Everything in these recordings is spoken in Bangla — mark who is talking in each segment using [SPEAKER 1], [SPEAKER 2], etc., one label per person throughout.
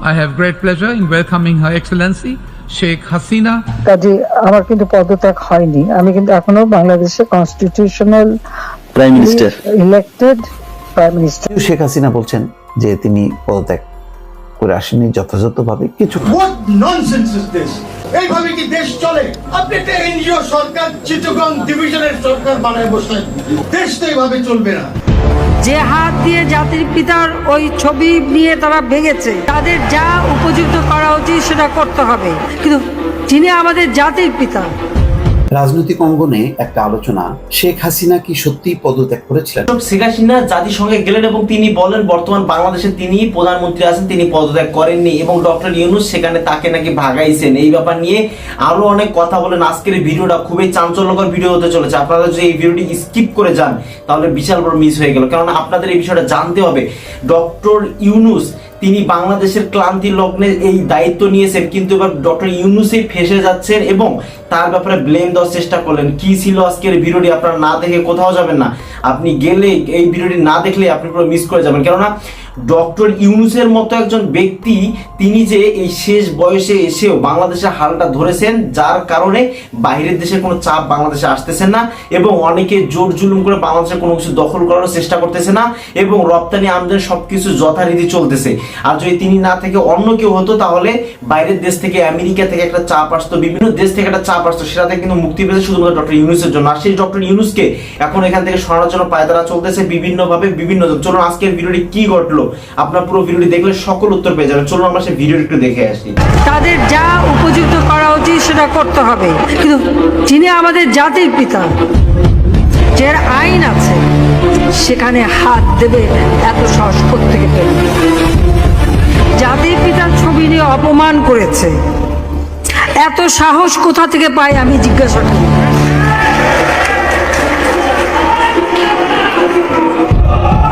[SPEAKER 1] I have great pleasure in welcoming Her Excellency Sheikh Hasina.
[SPEAKER 2] কাজে আমার কিন্তু পদত্যাগ হয়নি। আমি কিন্তু এখনও বাংলাদেশের constitutional
[SPEAKER 3] prime minister
[SPEAKER 2] elected prime minister
[SPEAKER 3] Sheikh Hasina বলছেন যে তিনি পদত্যাগ করে আসেননি যথাযথভাবে। কিছু
[SPEAKER 4] হোয়াট ননসেন্স ইজ দিস এইভাবে কি দেশ চলে? আপনি একটা এনজিও সরকার চিটগং ডিভিশনের সরকার বানায় বসলেন। দেশ তো এইভাবে চলবে না।
[SPEAKER 5] যে হাত দিয়ে জাতির পিতার ওই ছবি নিয়ে তারা ভেঙেছে, তাদের যা উপযুক্ত করা উচিত সেটা করতে হবে। কিন্তু যিনি আমাদের জাতির পিতা
[SPEAKER 3] রাজনৈতিক অঙ্গনে একটা আলোচনা, শেখ হাসিনা কি সত্যি পদত্যাগ করেছিলেন?
[SPEAKER 6] শেখ হাসিনা জাতিসংঘে গেলেন এবং তিনি বলেন, বর্তমান বাংলাদেশে তিনি প্রধানমন্ত্রী আছেন, তিনি পদত্যাগ করেননি এবং ডক্টর ইউনুস সেখানে তাকে নাকি ভাগাইছেন। এই ব্যাপার নিয়ে আরও অনেক কথা বলেন। আজকের এই ভিডিওটা খুবই চাঞ্চল্যকর ভিডিও হতে চলেছে। আপনারা যদি এই ভিডিওটি স্কিপ করে যান, তাহলে বিশাল বড় মিস হয়ে গেল। কারণ আপনাদের এই বিষয়টা জানতে হবে। ডক্টর ইউনুস তিনি বাংলাদেশের ক্লান্তি লগ্নে এই দায়িত্ব নিয়েছেন, কিন্তু এবার ডক্টর ইউনুসে ফেসে যাচ্ছেন এবং তার ব্যাপারে ব্লেম দেওয়ার চেষ্টা করলেন। কি ছিল আজকের ভিডিওটি আপনারা না দেখে কোথাও যাবেন না। আপনি গেলে এই ভিডিওটি না দেখলে আপনি পুরো মিস করে যাবেন। কেননা ডক্টর ইউনুসের মতো একজন ব্যক্তি তিনি যে এই শেষ বয়সে এসেও বাংলাদেশের হালটা ধরেছেন, যার কারণে বাইরের দেশের কোনো চাপ বাংলাদেশে আসতেছে না এবং অনেকে জোর জুলুম করে বাংলাদেশের কোনো কিছু দখল করার চেষ্টা করতেছে না এবং রপ্তানি আমদানি সব কিছু যথারীতি চলতেছে। আর যদি তিনি না থেকে অন্য কেউ হতো তাহলে বাইরের দেশ থেকে আমেরিকা থেকে একটা চাপ আসতো, বিভিন্ন দেশ থেকে একটা চাপ আসতো সেটা থেকে কিন্তু মুক্তি পেয়েছে শুধুমাত্র ডক্টর ইউনুসের জন্য। আর সেই ডক্টর ইউনুসকে এখন এখান থেকে সরানোর জন্য পায়তারা চলতেছে বিভিন্নভাবে, বিভিন্ন চলুন আজকের ভিডিওটি কি ঘটলো? আপনার পুরো ভিডিওটি দেখলে সকল উত্তর পেয়ে যাবেন। চলুন আমরা সেই ভিডিওটি একটু দেখে আসি।
[SPEAKER 5] তাদের যা উপযুক্ত করা উচিত সেটা করতে হবে। কিন্তু যিনি আমাদের জাতির পিতা যে আইন আছে, সেখানে হাত দেবে এত সাহস পেল? জাতির পিতার ছবি নিয়ে অপমান করেছে। এত সাহস কোথা থেকে পাই আমি জিজ্ঞাসা করি।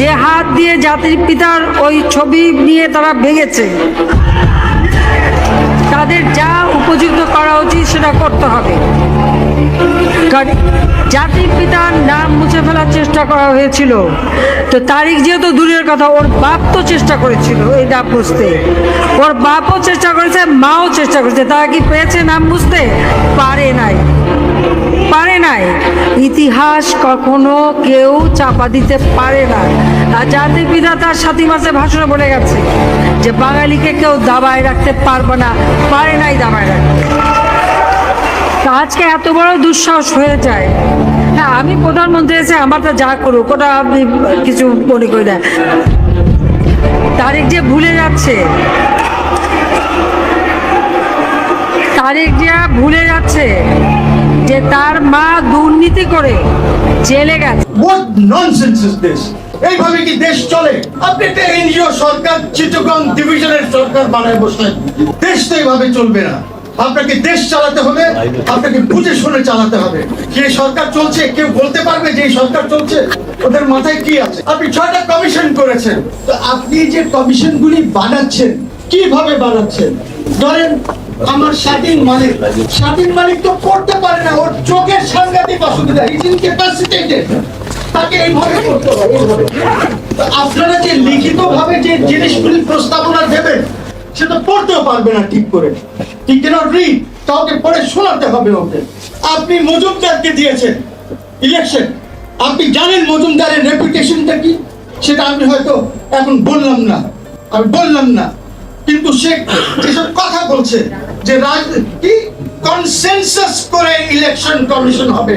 [SPEAKER 5] যে হাত দিয়ে জাতির পিতার ওই ছবি নিয়ে তারা ভেঙেছে, তাদের যা উপযুক্ত করা উচিত সেটা করতে হবে। জাতির পিতার নাম মুছে ফেলার চেষ্টা করা হয়েছিল। তো তারিখ যেহেতু দূরের কথা, ওর বাপ তো চেষ্টা করেছিল এই নাম মুছতে ওর বাপও চেষ্টা করেছে, মাও চেষ্টা করেছে, তারা কি পেয়েছে নাম মুছতে পারে নাই। পারে নাই। ইতিহাস কখনো কেউ চাপা দিতে পারে না। আর জাতির পিতা তার সাথী মাসে ভাষণে বলে গেছে যে, বাঙালিকে কেউ দাবায় রাখতে পারবে না, পারে নাই দাবায় রাখতে। আজকে এত বড় দুঃসাহস হয়ে যায়। হ্যাঁ আমি প্রধানমন্ত্রী এসে আমার তো যা করুক, ওটা আপনি কিছু মনে করি না তারেক যে ভুলে যাচ্ছে। তারেক যে ভুলে যাচ্ছে। যে তার মা দুর্নীতি করে জেলে গেছে।
[SPEAKER 4] এইভাবে কি দেশ চলে? আপনি এনজিও সরকার, চিটগং ডিভিশনের সরকার বানায় বসলেন। দেশ তো এইভাবে চলবে না। আপনাকে দেশ চালাতে হবে, আপনাকে বুঝে শুনে চালাতে হবে। যে সরকার চলছে? কেউ বলতে পারবে যে সরকার চলছে? ওদের মাথায় কি আছে? আপনি ছয়টা কমিশন করেছেন। তো আপনি যে কমিশনগুলি বানাচ্ছেন, কীভাবে বানাচ্ছেন? ধরেন, আমার স্বাধীন মালিক। স্বাধীন মালিক তো পড়তে পারে না, ওর চোখের সাংঘাতিক অসুবিধা তাকে এইভাবে করতে হবে আপনারা যে লিখিত ভাবে যে জিনিসগুলি প্রস্তাবনা দেবেন পড়তেও পারবে না ঠিক করে। ঠিক ক্যানট রিড কাউকে পড়ে শোনাতে হবে ওকে। আপনি মজুমদারকে দিয়েছেন ইলেকশন আপনি জানেন মজুমদারের রেপুটেশনটা কি? সেটা আমি হয়তো এখন বললাম না। আমি বললাম না। কিন্তু সে যেসব কথা বলছে যে রাজনীতি কনসেনসাস করে ইলেকশন কমিশন হবে?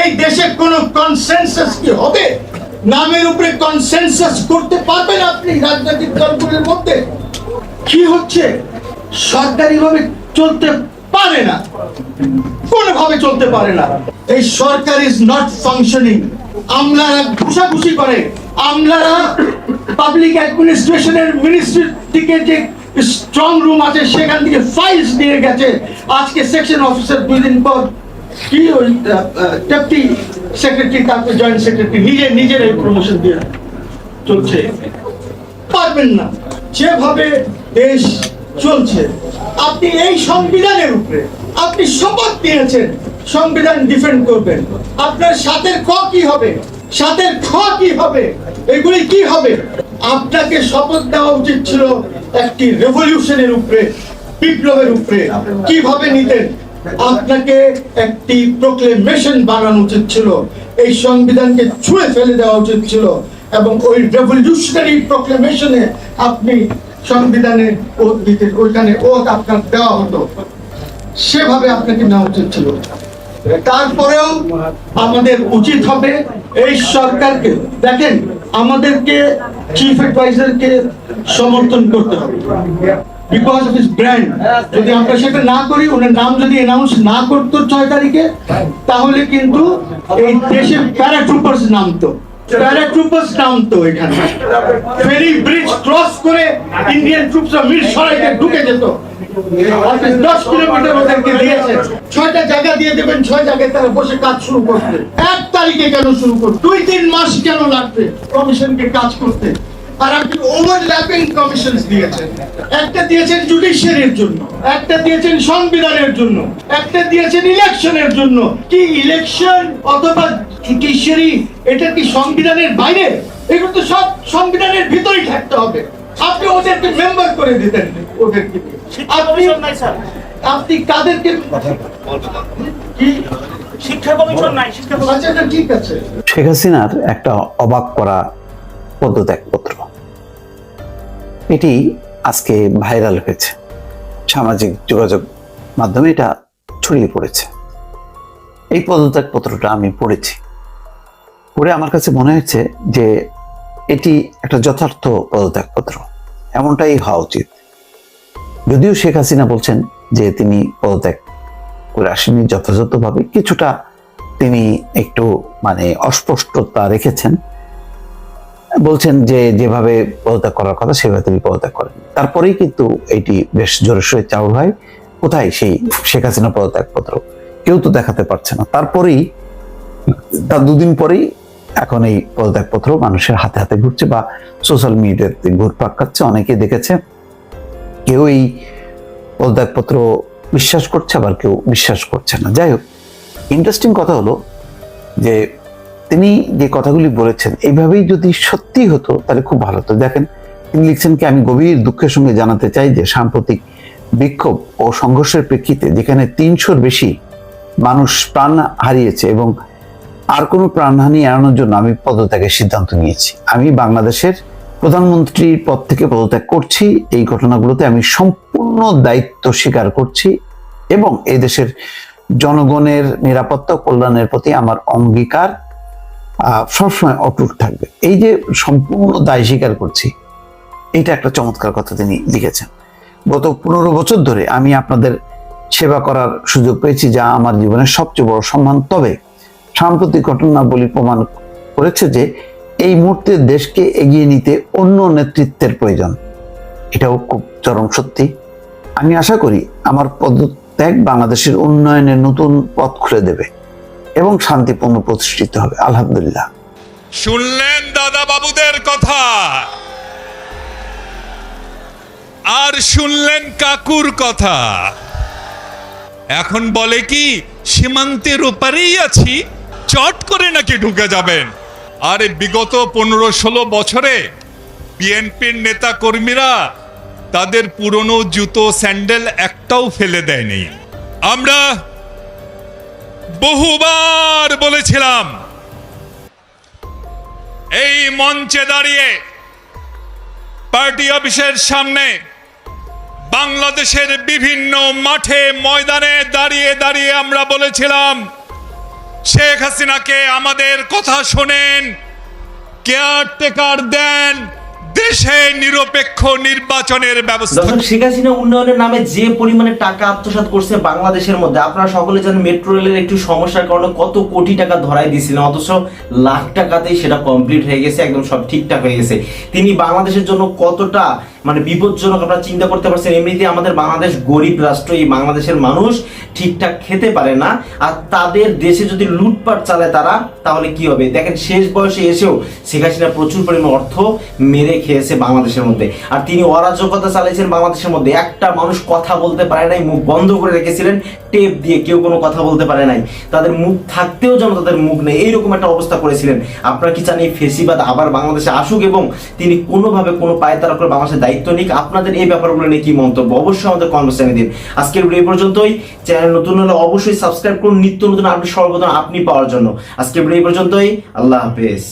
[SPEAKER 4] এই দেশে কোনো কনসেনসাস কি হবে? নামের উপরে কনসেনসাস করতে পারবেন আপনি রাজনৈতিক দলগুলোর মধ্যে? কি হচ্ছে? সরকারিভাবে চলতে পারে না। কোনোভাবে চলতে পারে না। এই সরকার ইজ নট ফাংশনিং আমলারা ঘুষাঘুষি করে। আমলারা পাবলিক অ্যাডমিনিস্ট্রেশনের মিনিস্ট্রি থেকে যে স্ট্রং রুম আছে, সেখান থেকে ফাইলস নিয়ে গেছে। আজকে সেকশন অফিসার দুই দিন পর কি ওই ডেপুটি সেক্রেটারি জয়েন্ট সেক্রেটারি নিজে, নিজের এই প্রমোশন দিয়ে চলছে। পারবেন না। যেভাবে দেশ চলছে, আপনি এই সংবিধানের উপরে আপনি শপথ নিয়েছেন সংবিধান ডিফেন্ড করবেন। আপনার সাথের ক কি হবে? সাথের খ কি হবে? এগুলি কি হবে? আপনাকে শপথ দেওয়া উচিত ছিল একটি রেভলিউশনের উপরে, বিপ্লবের উপরে। কীভাবে নিতেন? আপনাকে একটি প্রোক্লেমেশন বানানো উচিত ছিল। এই সংবিধানকে ছুঁড়ে ফেলে দেওয়া উচিত ছিল এবং ওই রেভলিউশনারি প্রোক্লেমেশনে আপনি সংবিধানে ওত দিতে ওইখানে ওত আপনার দেওয়া হতো। সেভাবে আপনাকে নেওয়া উচিত ছিল। তারপরেও আমাদের উচিত হবে এই সরকারকে, দেখেন, আমাদেরকে চিফ অ্যাডভাইজারকে সমর্থন করতে হবে। বিকজ অফ ইস ব্র্যান্ড যদি আমরা সেটা না করি, ওনার নাম যদি অ্যানাউন্স না করতো ছয় তারিখে, তাহলে কিন্তু এই দেশে প্যারাট্রুপার্স নামতো। প্যারাট্রুপার্স নামতো এখানে। ফেরি ব্রিজ ক্রস করে ইন্ডিয়ান ট্রুপসরা ঢুকে যেত। দশ কিলোমিটার ওদেরকে ছয়টা জায়গা দিয়ে দেবেন, ছয় জায়গায় তারা বসে কাজ শুরু করতে। এক তারিখে কেন শুরু করতে? দুই, তিন মাস কেন লাগবে কমিশনকে কাজ করতে? আর আপনি ওভারল্যাপিং কমিশন দিয়েছেন। একটা দিয়েছেন জুডিশিয়ারির জন্য, একটা দিয়েছেন সংবিধানের জন্য, একটা দিয়েছেন ইলেকশনের জন্য। কি ইলেকশন অথবা জুডিশিয়ারি এটা কি সংবিধানের বাইরে? এগুলো তো সব সংবিধানের ভিতরেই থাকতে হবে। আপনি ওদেরকে মেম্বার করে দিতেন ওদেরকে আপনি আপনি কাদেরকে কি?
[SPEAKER 7] শিক্ষা কমিশন নাই শিক্ষা
[SPEAKER 4] আচ্ছা এটা ঠিক আছে।
[SPEAKER 3] শেখ হাসিনার একটা অবাক করা পদত্যাগপত্র। এটি আজকে ভাইরাল হয়েছে। সামাজিক যোগাযোগ মাধ্যমে এটা ছড়িয়ে পড়েছে। এই পদত্যাগপত্রটা আমি পড়েছি। পড়ে আমার কাছে মনে হয়েছে যে এটি একটা যথার্থ পদত্যাগপত্র। এমনটাই হওয়া উচিত। যদিও শেখ হাসিনা বলছেন যে তিনি পদত্যাগ করে আসেননি যথাযথভাবে, কিছুটা তিনি একটু মানে অস্পষ্টতা রেখেছেন। বলছেন যে যেভাবে পদত্যাগ করার কথা, সেভাবে তিনি পদত্যাগ করেন। তারপরেই কিন্তু এটি বেশ জোরে সোরে চাউর হয়, কোথায় সেই শেখ হাসিনা পদত্যাগপত্র? কেউ তো দেখাতে পারছে না। তারপরেই, তার দুদিন পরেই এখন এই পদত্যাগপত্র মানুষের হাতে হাতে ঘুরছে বা সোশ্যাল মিডিয়াতে ঘুরপাক খাচ্ছে অনেকে দেখেছে। কেউ এই পদত্যাগপত্র বিশ্বাস করছে, আবার কেউ বিশ্বাস করছে না। যাই হোক ইন্টারেস্টিং কথা হলো যে তিনি যে কথাগুলি বলেছেন, এইভাবেই যদি সত্যি হতো, তাহলে খুব ভালো হতো। দেখেন, তিনি লিখছেন কি, আমি গভীর দুঃখের সঙ্গে জানাতে চাই যে সাম্প্রতিক বিক্ষোভ ও সংঘর্ষের প্রেক্ষিতে যেখানে তিনশোর বেশি মানুষ প্রাণ হারিয়েছে এবং আর কোনো প্রাণহানি এড়ানোর জন্য আমি পদত্যাগের সিদ্ধান্ত নিয়েছি। আমি বাংলাদেশের প্রধানমন্ত্রীর পদ থেকে পদত্যাগ করছি, এই ঘটনাগুলোতে আমি সম্পূর্ণ দায়িত্ব স্বীকার করছি এবং এই দেশের জনগণের নিরাপত্তা কল্যাণের প্রতি আমার অঙ্গীকার সবসময় অটুট থাকবে। এই যে সম্পূর্ণ দায় স্বীকার করছি, এটা একটা চমৎকার কথা তিনি লিখেছেন। গত পনেরো বছর ধরে আমি আপনাদের সেবা করার সুযোগ পেয়েছি, যা আমার জীবনের সবচেয়ে বড় সম্মান। তবে সাম্প্রতিক ঘটনাবলী প্রমাণ করেছে যে এই মুহূর্তে দেশকে এগিয়ে নিতে অন্য নেতৃত্বের প্রয়োজন। এটাও খুব চরম সত্যি। আমি আশা করি আমার পদত্যাগ বাংলাদেশের উন্নয়নে নতুন পথ খুলে দেবে এবং শান্তিপূর্ণ প্রতিষ্ঠিত হবে। আলহামদুলিল্লাহ।
[SPEAKER 8] শুনলেন দাদা বাবুদের কথা। আর শুনলেন কাকুর কথা। এখন বলে কি, সীমান্তের ওপারেই আছি। চট করে নাকি ঢুকে যাবেন। আরে বিগত পনেরো ষোলো বছরে বিএনপির নেতা কর্মীরা তাদের পুরনো জুতো, স্যান্ডেল একটাও ফেলে দেয়নি। আমরা বহুবার বলেছিলাম, এই মঞ্চে দাঁড়িয়ে পার্টি অফিসের সামনে বাংলাদেশের বিভিন্ন মাঠে ময়দানে দাঁড়িয়ে দাঁড়িয়ে আমরা বলেছিলাম শেখ হাসিনাকে আমাদের কথা শোনেন কেয়ারটেকার দেন দেশে নিরপেক্ষ নির্বাচনের ব্যবস্থা
[SPEAKER 6] শেখ হাসিনা উন্নয়নের নামে যে পরিমাণে টাকা আত্মসাৎ করছে বাংলাদেশের মধ্যে আপনারা সকলে জানেন মেট্রো রেলের একটু সমস্যার কারণে কত কোটি টাকা ধরাই দিয়েছিলেন অথচ লাখ টাকাতেই সেটা কমপ্লিট হয়ে গেছে একদম সব ঠিকঠাক হয়ে গেছে। তিনি বাংলাদেশের জন্য কতটা মানে বিপজ্জনক আপনারা চিন্তা করতে পারছেন এমনিতে আমাদের বাংলাদেশ গরিব রাষ্ট্র, এই বাংলাদেশের মানুষ ঠিকঠাক খেতে পারে না, আর তাদের দেশে যদি লুটপাট চালায় তারা, তাহলে কি হবে? দেখেন, শেষ বয়সে এসেও শেখ হাসিনা প্রচুর পরিমাণ অর্থ মেরে খেয়েছে বাংলাদেশের মধ্যে। আর তিনি অরাজকতা চালিয়েছেন বাংলাদেশের মধ্যে। একটা মানুষ কথা বলতে পারে নাই, মুখ বন্ধ করে রেখেছিলেন, টেপ দিয়ে কেউ কোনো কথা বলতে পারে নাই। তাদের মুখ থাকতেও যেন তাদের মুখ নেই, এইরকম একটা অবস্থা করেছিলেন। আপনারা কি চান এই ফেসিবাদ আবার বাংলাদেশে আসুক এবং তিনি কোনোভাবে কোনো পায়ে তারা করে দায়িত্ব নিক। আপনাদের এই ব্যাপারগুলো নিয়ে কি মন্তব্য? অবশ্যই আমাদের কনভার্সেশনে দিন। আজকের ভিডিও পর্যন্তই। চ্যানেল নতুন হলে অবশ্যই সাবস্ক্রাইব করুন। নিত্য নতুন আপডেট সর্বদা আপনি পাওয়ার জন্য। আজকের ভিডিও পর্যন্তই। আল্লাহ হাফেজ।